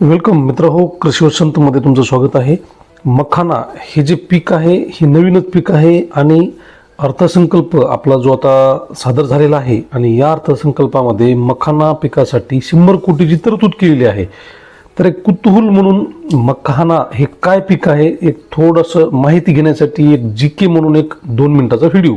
Welcome मित्र हो कृषी वसंतमध्ये तुमचं स्वागत आहे. मखाना हे जे पीक आहे हे नवीनच पीक आहे आणि अर्थसंकल्प आपला जो आता सादर झालेला आहे आणि या अर्थसंकल्पामध्ये मखाना पिकासाठी शंभर कोटीची तरतूद केलेली आहे. तर एक कुतूहल म्हणून मखाना हे काय पीक आहे एक थोडंसं माहिती घेण्यासाठी एक जी के म्हणून एक दोन मिनिटाचा व्हिडिओ.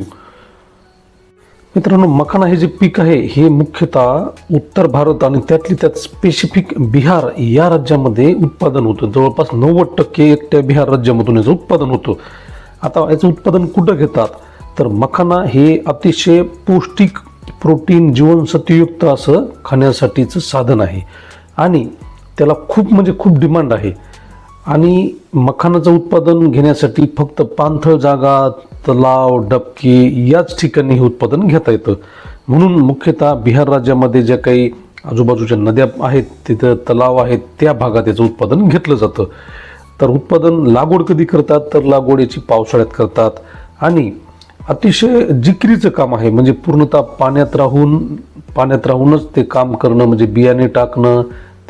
मित्रांनो मखाना हे जे पीक आहे हे मुख्यतः उत्तर भारत आणि त्यातली त्यात स्पेसिफिक बिहार या राज्यामध्ये उत्पादन होतं. जवळपास नव्वद टक्के एकट्या बिहार राज्यामधून याचं उत्पादन होतं. आता याचं उत्पादन कुठं घेतात? तर मखाना हे अतिशय पौष्टिक प्रोटीन जीवनसत्वयुक्त असं खाण्यासाठीचं साधन आहे. आणि त्याला खूप म्हणजे खूप डिमांड आहे. आणि मखानाचं उत्पादन घेण्यासाठी फक्त पाणथळ जागा तलाव डबके याच ठिकाणी हे उत्पादन घेता येतं. म्हणून मुख्यतः बिहार राज्यामध्ये ज्या काही आजूबाजूच्या नद्या आहेत तिथं तलाव आहेत त्या भागात याचं उत्पादन घेतलं जातं. तर उत्पादन लागवड कधी करतात? तर लागवड याची पावसाळ्यात करतात. आणि अतिशय जिक्रीचं काम आहे म्हणजे पूर्णतः पाण्यात राहून पाण्यात राहूनच ते काम करणं म्हणजे बियाणे टाकणं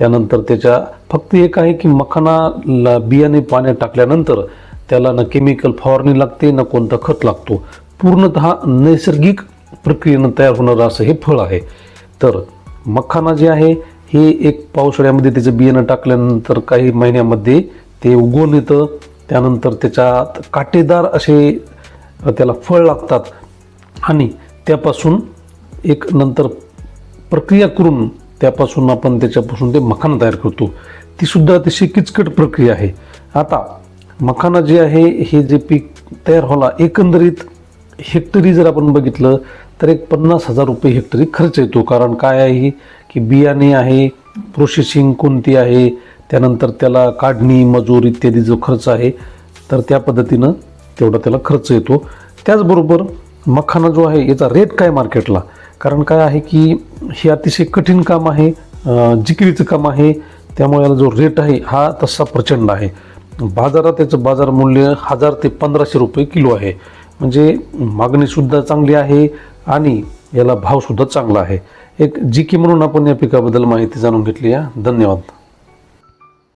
त्यानंतर त्याच्या फक्त एक आहे की मखानाला बियाणे पाण्यात टाकल्यानंतर त्याला ना केमिकल फवारणी लागते ना कोणता खत लागतो. पूर्णतः नैसर्गिक प्रक्रियेनं तयार होणारं असं हे फळ आहे. तर मखाना जे आहे हे एक पावसाळ्यामध्ये त्याचं बियाणं टाकल्यानंतर काही महिन्यामध्ये ते उगवून येतं. त्यानंतर त्याच्यात काटेदार असे त्याला फळ लागतात. आणि त्यापासून एक नंतर प्रक्रिया करून त्यापासून आपण त्याच्यापासून ते मखाना तयार करतो. ती सुद्धा अतिशय किचकट प्रक्रिया आहे. आता मखाना जे आहे हे जे पीक तयार व्हायला एकंदरीत हेक्टरी जर आपण बघितलं तर एक पन्नास हजार रुपये हेक्टरी खर्च येतो. कारण काय आहे की बियाणे आहे प्रोसेसिंग कोणती आहे त्यानंतर त्याला काढणी मजूर इत्यादी जो खर्च आहे तर त्या पद्धतीनं तेवढा त्याला खर्च येतो. त्याचबरोबर मखाना जो आहे याचा रेट काय मार्केटला कारण काय आहे की हे अतिशय कठीण काम आहे जिकिरीचं काम आहे. त्यामुळे याला जो रेट आहे हा तसा प्रचंड आहे. बाजारात त्याचं बाजार मूल्य हजार ते पंधराशे रुपये किलो आहे. म्हणजे मागणीसुद्धा चांगली आहे आणि याला भावसुद्धा चांगला आहे. एक जी की म्हणून आपण या पिकाबद्दल माहिती जाणून घेतली आहे. धन्यवाद.